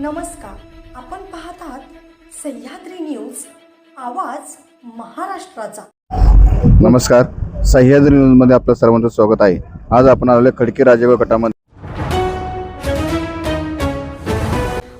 नमस्कार. आपण पाहत आहात सह्याद्री न्यूज आवाज महाराष्ट्राचा. नमस्कार. सह्याद्री न्यूजमध्ये आपलं सर्वांचं स्वागत आहे. आज आपण आलेलो खडकी राजेगड गटामध्ये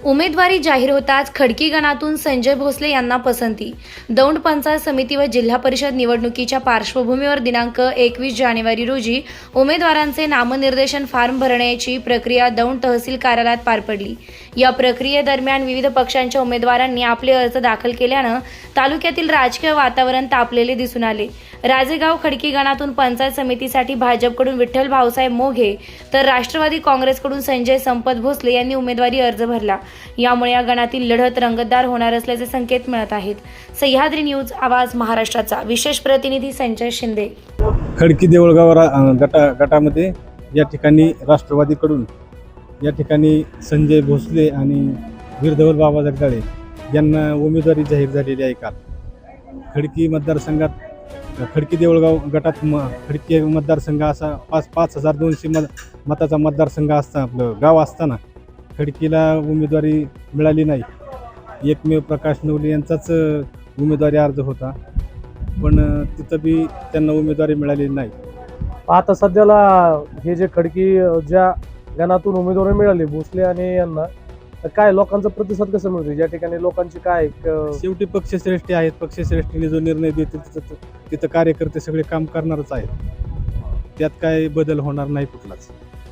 उमेदवारी जाहीर होताच खडकी गणातून संजय भोसले यांना पसंती. दौंड पंचायत समिती व जिल्हा परिषद निवडणुकीच्या पार्श्वभूमीवर दिनांक एकवीस जानेवारी रोजी उमेदवारांचे नामनिर्देशन फॉर्म भरण्याची प्रक्रिया दौंड तहसील कार्यालयात पार पडली. या प्रक्रियेदरम्यान विविध पक्षांच्या उमेदवारांनी आपले अर्ज दाखल केल्यानं तालुक्यातील राजकीय वातावरण तापलेले दिसून आले. राजेगाव खडकी गणातून पंचायत समितीसाठी भाजपकडून विठ्ठल भाऊसाहेब मोघे तर राष्ट्रवादी काँग्रेसकडून संजय संपत भोसले यांनी उमेदवारी अर्ज भरला. यामुळे या गणातील लढत रंगतदार होणार असल्याचे संकेत मिळत आहेत. सह्याद्री न्यूज आवाज महाराष्ट्राचा. विशेष प्रतिनिधी संजय शिंदे. खडकी देवळगाव रा गटा गटामध्ये या ठिकाणी राष्ट्रवादीकडून या ठिकाणी संजय भोसले आणि वीरधवल बाबा जगदाळे यांना उमेदवारी जाहीर झालेली आहे काल. खडकी मतदारसंघात खडकी देवळगाव गटात म खडकी मतदारसंघ असा पाच पाच हजार दोनशे मत मताचा मतदारसंघ असता आपलं गाव असताना खडकीला उमेदवारी मिळाली नाही. एकमेव प्रकाश नवले यांचाच उमेदवारी अर्ज होता. पण तिथं बी त्यांना उमेदवारी मिळालेली नाही. आता सध्याला हे जे खडकी ज्या गणातून उमेदवारी मिळाली भोसले आणि यांना तर काय लोकांचा प्रतिसाद कसं मिळतो ज्या ठिकाणी लोकांची काय शेवटी पक्षश्रेष्ठी आहेत. पक्षश्रेष्ठीने जो निर्णय देतील तिथं तिथं कार्यकर्ते सगळे काम करणारच आहेत. त्यात काय बदल होणार नाही कुठलाच.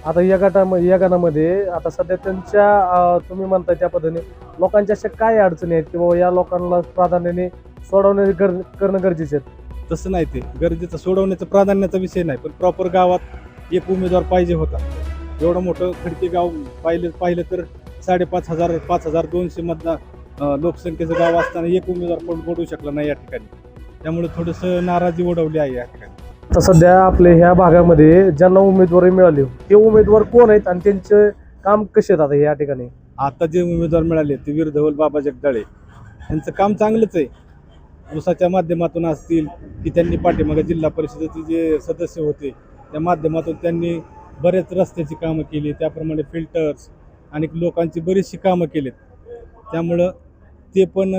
आता या गटा या गणामध्ये आता सध्या त्यांच्या तुम्ही म्हणताय त्या पद्धतीने लोकांच्या अशा काय अडचणी आहेत की बाबा या लोकांना प्राधान्याने सोडवणे गर करणं गरजेचे आहेत? तसं नाही ते. गरजेचं सोडवण्याचं प्राधान्याचा विषय नाही पण प्रॉपर गावात एक उमेदवार पाहिजे होता. एवढं मोठं खडकी गाव पाहिलं पाहिलं तर साडेपाच हजार पाच हजार दोनशे मतदार लोकसंख्येचं गाव असताना एक उमेदवार पण पडू शकला नाही या ठिकाणी. त्यामुळे थोडंसं नाराजी ओढवली आहे या ठिकाणी. तर सध्या आपल्या ह्या भागामध्ये ज्यांना उमेदवारी मिळाली ते उमेदवार कोण आहेत आणि त्यांचे काम कसे आहेत आता या ठिकाणी? आता जे उमेदवार मिळाले ते वीर धवल बाबा जगदाळे. यांचं काम चांगलंच आहे. उसाच्या माध्यमातून असतील की त्यांनी पाठीमागे जिल्हा परिषदेचे जे सदस्य होते त्या माध्यमातून त्यांनी बरेच रस्त्याची कामं केली त्याप्रमाणे फिल्टर्स आणि लोकांची बरीचशी कामं केलीत. त्यामुळं ते पण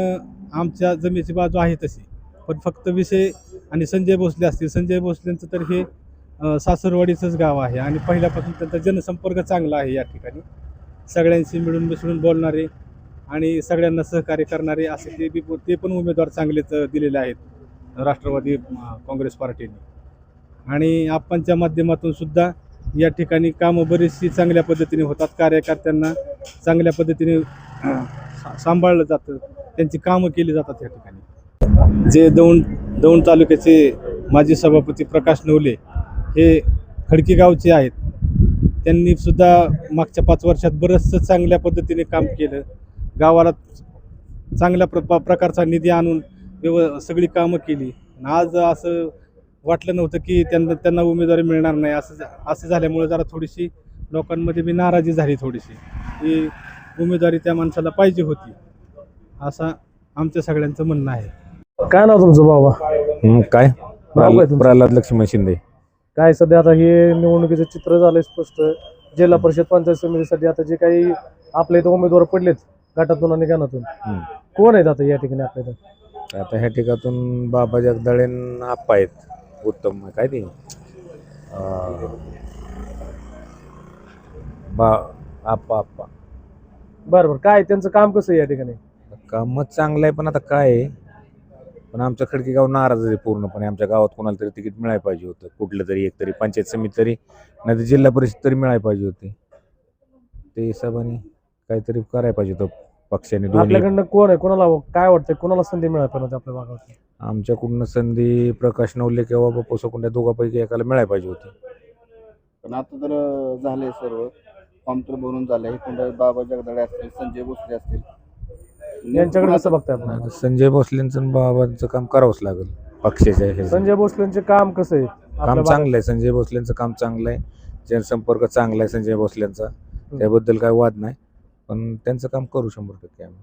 आमच्या जमिनीची बाजू आहे तशी. पण फक्त विषय आणि संजय भोसले असतील. संजय भोसलेंचं तर हे सासरवाडीचंच गाव आहे आणि पहिल्यापासून त्यांचा जनसंपर्क चांगला आहे या ठिकाणी. सगळ्यांशी मिळून मिसळून बोलणारे आणि सगळ्यांना सहकार्य करणारे असे ते बी ते पण उमेदवार चांगलेच दिलेले आहेत राष्ट्रवादी काँग्रेस पार्टीने. आणि आपणच्या माध्यमातून सुद्धा या ठिकाणी कामं बरीचशी चांगल्या पद्धतीने होतात. कार्यकर्त्यांना चांगल्या पद्धतीने सा- सांभाळलं जातं. त्यांची कामं केली जातात या ठिकाणी. जे दौंड दौंड तालुक्याचे माजी सभापती प्रकाश नवले हे खडकी गावचे आहेत. त्यांनी सुद्धा मागच्या पाच वर्षात बरंचसं चांगल्या पद्धतीने काम केलं. गावाला चांगल्या प्र प- प्रकारचा निधी आणून व्यव सगळी कामं केली. आज असं वाटलं नव्हतं की त्यांना त्यांना उमेदवारी मिळणार नाही. असं असं झाल्यामुळे जरा थोडीशी लोकांमध्ये मी नाराजी झाली थोडीशी. की उमेदवारी त्या माणसाला पाहिजे होती. असा आमच्या सगळ्यांचं म्हणणं आहे. काय नाव तुमचं बाबा हं, काय? नाव काय प्रल्हाद तुमचं? प्रल्हाद लक्ष्मण शिंदे. काय सध्या आता हे निवडणुकीचं चित्र झालंय स्पष्ट. जिल्हा परिषद पंचायत समितीसाठी आता जे काही आपल्या इथं उमेदवार पडलेत गटातून आणि गणातून हं. कोण आहेत आता या ठिकाणी आपल्या इथं? आता ह्या ठिकाणातून बाबा जगदाळे न आप्पा आहेत. उत्तम काय ते? अं, बा आप्पा आप्पा. बरं बरं. काय त्यांचं काम कसं आहे या ठिकाणी? कामच चांगलं आहे पण आता काय आहे? पण आमचं खडकी गाव नाराज आहे पूर्णपणे. आमच्या गावात कोणाला तरी तिकीट मिळायला पाहिजे होतं. कुठलं तरी एक तरी पंचायत समिती तरी नाही तर जिल्हा परिषद तरी मिळायला पाहिजे होती. ते हिशोबाने काहीतरी करायला पाहिजे होतं पक्षाने दोन्ही. आपल्याकडनं कोण आहे? कोणाला काय वाटतंय? कोणाला संधी मिळाली पाहिजे होती आपल्या भागात आमच्याकडून संधी प्रकाश नवले किंवा बापू सकुंड या दोघांपैकी एकाला मिळायला पाहिजे होती. पण आता तर झाले सर्व. फॉर्म तर भरून झाले कोणत्या बाबा जगदाळे असतील संजय भोसले असतील यांच्याकडे कसं बघताय आपण? संजय भोसलेंचं बाबांचं काम करावंच लागेल पक्षाच्या हे संजय भोसलेंचे काम कसं आहे? काम? चांगलं आहे संजय भोसलेंचं काम चांगलं आहे. जनसंपर्क चांगला आहे संजय भोसलेंचा. त्याबद्दल काय वाद नाही. पण त्यांचं काम करू शंभर टक्के आम्ही.